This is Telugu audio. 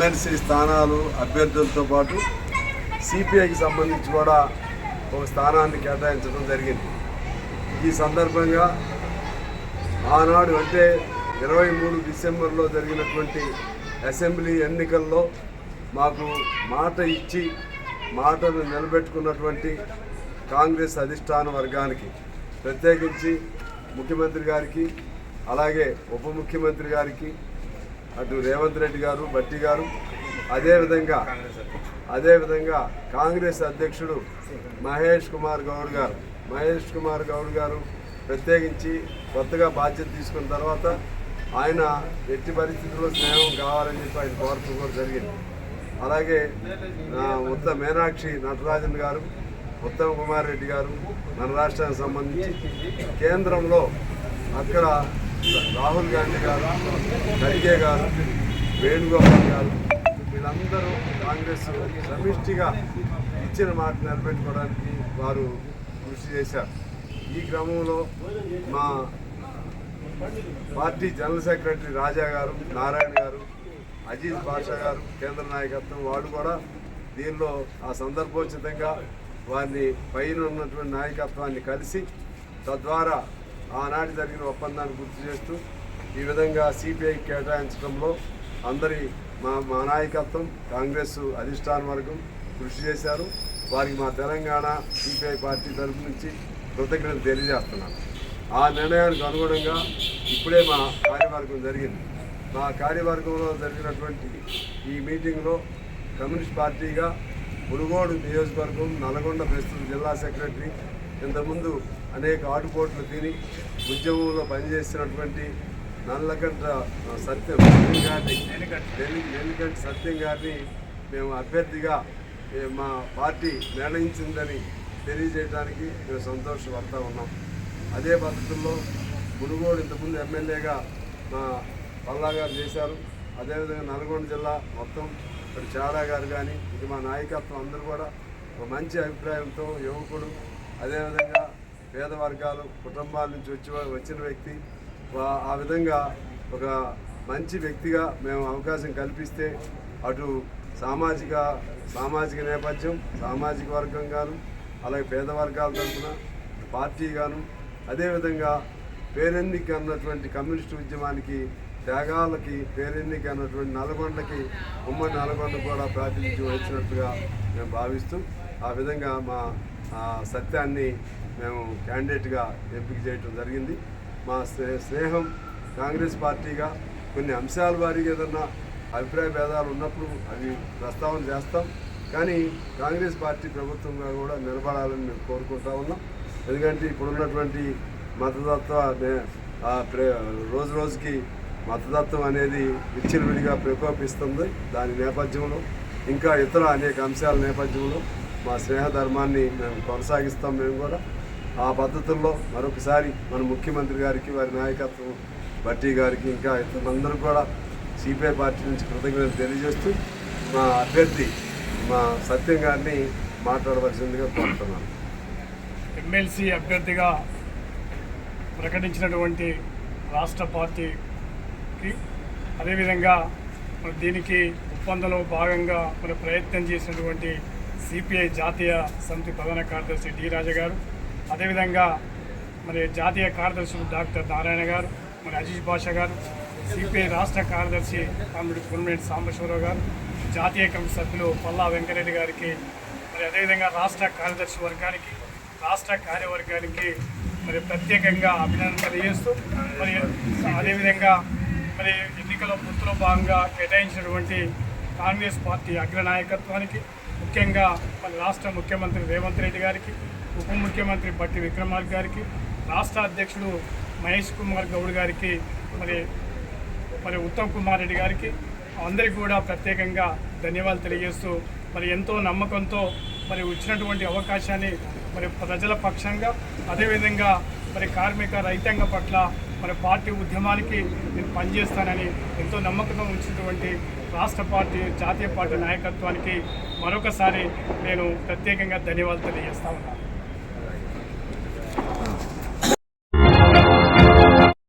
ఎమ్మెల్సీ స్థానాలు అభ్యర్థులతో పాటు సిపిఐకి సంబంధించి కూడా ఒక స్థానాన్ని కేటాయించడం జరిగింది. ఈ సందర్భంగా ఆనాడు అంటే ఇరవై మూడు డిసెంబర్లో జరిగినటువంటి అసెంబ్లీ ఎన్నికల్లో మాకు మాట ఇచ్చి మాటను నిలబెట్టుకున్నటువంటి కాంగ్రెస్ అధిష్టాన వర్గానికి ప్రత్యేకించి ముఖ్యమంత్రి గారికి అలాగే ఉప ముఖ్యమంత్రి గారికి అటు రేవంత్ రెడ్డి గారు బట్టి గారు అదేవిధంగా అదేవిధంగా కాంగ్రెస్ అధ్యక్షుడు మహేష్ కుమార్ గౌడ్ గారు మహేష్ కుమార్ గౌడ్ గారు ప్రత్యేకించి కొత్తగా బాధ్యత తీసుకున్న తర్వాత ఆయన ఎట్టి పరిస్థితుల్లో స్నేహం కావాలని చెప్పి ఆయన కోరుకోవడం జరిగింది. అలాగే ఉత్త మీనాక్షి నటరాజన్ గారు ఉత్తమ్ కుమార్ రెడ్డి గారు మన రాష్ట్రానికి సంబంధించి కేంద్రంలో అక్కడ రాహుల్ గాంధీ గారు ఖర్గే గారు వేణుగోపాల్ గారు వీళ్ళందరూ కాంగ్రెస్ సమిష్టిగా ఇచ్చిన మాట నిలబెట్టుకోవడానికి వారు కృషి చేశారు. ఈ క్రమంలో మా పార్టీ జనరల్ సెక్రటరీ రాజా గారు నారాయణ గారు అజీజ్ బాషా గారు కేంద్ర నాయకత్వం వాళ్ళు కూడా దీనిలో ఆ సందర్భోచితంగా వారిని పైన ఉన్నటువంటి నాయకత్వాన్ని కలిసి తద్వారా ఆనాటి జరిగిన ఒప్పందాన్ని గుర్తు చేస్తూ ఈ విధంగా సిపిఐ కేటాయించడంలో అందరి మా మా నాయకత్వం కాంగ్రెస్ అధిష్టాన వర్గం కృషి చేశారు. వారికి మా తెలంగాణ సిపిఐ పార్టీ తరఫు నుంచి కృతజ్ఞత తెలియజేస్తున్నాను. ఆ నిర్ణయానికి అనుగుణంగా ఇప్పుడే మా కార్యవర్గం జరిగింది. మా కార్యవర్గంలో జరిగినటువంటి ఈ మీటింగ్లో కమ్యూనిస్ట్ పార్టీగా మునుగోడు నియోజకవర్గం నల్గొండ ప్రస్తుత జిల్లా సెక్రటరీ ఇంతకుముందు అనేక ఆటుపోట్లు తిని ఉద్యమంలో పనిచేసినటువంటి నల్లగంట సత్యం సత్యం గారిని నెల్లి- సత్యం గారిని మేము అభ్యర్థిగా మా పార్టీ నిర్ణయించిందని తెలియజేయడానికి మేము సంతోషపడతా ఉన్నాం. అదే పద్ధతుల్లో మునుగోడు ఇంతకుముందు ఎమ్మెల్యేగా మా పల్లా గారు చేశారు. అదేవిధంగా నల్గొండ జిల్లా మొత్తం ఇక్కడ చాడా గారు కానీ ఇది మా నాయకత్వం అందరూ కూడా ఒక మంచి అభిప్రాయంతో యువకుడు. అదేవిధంగా పేద వర్గాలు కుటుంబాల నుంచి వచ్చి వచ్చిన వ్యక్తి ఆ విధంగా ఒక మంచి వ్యక్తిగా మేము అవకాశం కల్పిస్తే అటు సామాజిక సామాజిక నేపథ్యం సామాజిక వర్గం గాను అలాగే పేద వర్గాల తరఫున పార్టీ గాను అదేవిధంగా పేరెన్నిక అన్నటువంటి కమ్యూనిస్టు ఉద్యమానికి త్యాగాలకి పేరెన్నిక అన్నటువంటి నల్గొండకి ఉమ్మడి నల్గొండ కూడా ప్రాతినిధ్యం వహించినట్టుగా మేము భావిస్తూ ఆ విధంగా మా ఆ, సత్యాన్ని మేము క్యాండిడేట్గా ఎంపిక చేయటం జరిగింది. మా స్నేహం కాంగ్రెస్ పార్టీగా కొన్ని అంశాల వారికి ఏదన్నా అభిప్రాయ భేదాలు ఉన్నప్పుడు అవి ప్రస్తావన చేస్తాం. కానీ కాంగ్రెస్ పార్టీ ప్రభుత్వంగా కూడా నిలబడాలని మేము కోరుకుంటా ఉన్నాం. ఎందుకంటే ఇప్పుడున్నటువంటి మతతత్వ రోజు రోజుకి మతతత్వం అనేది విచ్చలవిడిగా ప్రకోపిస్తుంది దాని నేపథ్యంలో. ఇంకా ఇతర అనేక అంశాల నేపథ్యంలో మా స్నేహ ధర్మాన్ని మేము కొనసాగిస్తాం మేము కూడా. ఆ పద్ధతుల్లో మరొకసారి మన ముఖ్యమంత్రి గారికి వారి నాయకత్వం భట్టి గారికి ఇంకా ఇతరులందరూ కూడా సిపిఐ పార్టీ నుంచి కృతజ్ఞతలు తెలియజేస్తూ మా అభ్యర్థి మా సత్యం గారిని మాట్లాడవలసిందిగా కోరుతున్నాను. ఎమ్మెల్సీ అభ్యర్థిగా ప్రకటించినటువంటి రాష్ట్ర పార్టీకి అదేవిధంగా మరి దీనికి ఒప్పందంలో భాగంగా మరి ప్రయత్నం చేసినటువంటి సిపిఐ జాతీయ సమితి ప్రధాన కార్యదర్శి డి రాజా గారు అదేవిధంగా మరి జాతీయ కార్యదర్శులు డాక్టర్ నారాయణ గారు మరి అజీజ్ బాషా గారు సిపిఐ రాష్ట్ర కార్యదర్శి కామిడి పులిమేటి సాంబశివరావు గారు జాతీయ కమిటీ సభ్యులు పల్లా వెంకరెడ్డి గారికి మరి అదేవిధంగా రాష్ట్ర కార్యదర్శి వర్గానికి రాష్ట్ర కార్యవర్గానికి మరి ప్రత్యేకంగా అభినందన తెలియజేస్తూ మరి అదేవిధంగా మరి ఎన్నికల పొత్తులో భాగంగా కేటాయించినటువంటి కాంగ్రెస్ పార్టీ అగ్రనాయకత్వానికి ముఖ్యంగా మన రాష్ట్ర ముఖ్యమంత్రి రేవంత్ రెడ్డి గారికి ఉప ముఖ్యమంత్రి బట్టి విక్రమార్క గారికి రాష్ట్ర అధ్యక్షుడు మహేష్ కుమార్ గౌడ్ గారికి మరి మరి ఉత్తమ్ కుమార్ రెడ్డి గారికి అందరికీ కూడా ప్రత్యేకంగా ధన్యవాదాలు తెలియజేస్తూ మరి ఎంతో నమ్మకంతో మరి వచ్చినటువంటి అవకాశాన్ని మరి ప్రజల పక్షంగా అదేవిధంగా మరి కార్మిక రైతాంగ పట్ల మన పార్టీ ఉద్యమానికి నేను పనిచేస్తానని ఎంతో నమ్మకంగా ఉంచినటువంటి రాష్ట్ర పార్టీ జాతీయ పార్టీ నాయకత్వానికి మరొకసారి నేను ప్రత్యేకంగా ధన్యవాదాలు తెలియజేస్తా ఉన్నాను.